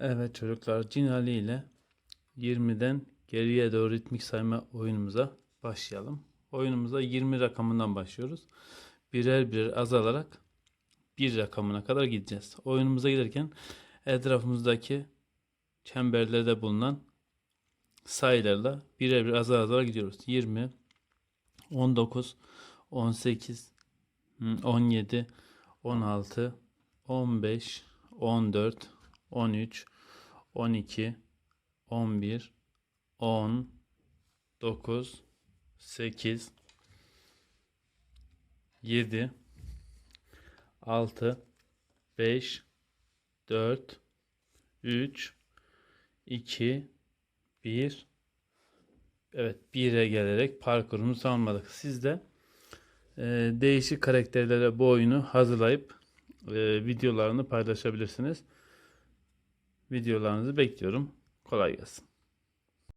Evet çocuklar Cin Ali ile 20'den geriye doğru ritmik sayma oyunumuza başlayalım. Oyunumuza 20 rakamından başlıyoruz. Birer birer azalarak bir rakamına kadar gideceğiz. Oyunumuza giderken etrafımızdaki çemberlerde bulunan sayılarla birer birer azar azar gidiyoruz. 20, 19, 18, 17, 16, 15, 14, 13, 12, 11, 10, 9, 8, 7, 6, 5, 4, 3, 2, 1. Evet 1'e gelerek parkurumuzu tamamladık. Siz de e, değişik karakterlere bu oyunu hazırlayıp e, videolarını paylaşabilirsiniz. Videolarınızı bekliyorum. Kolay gelsin.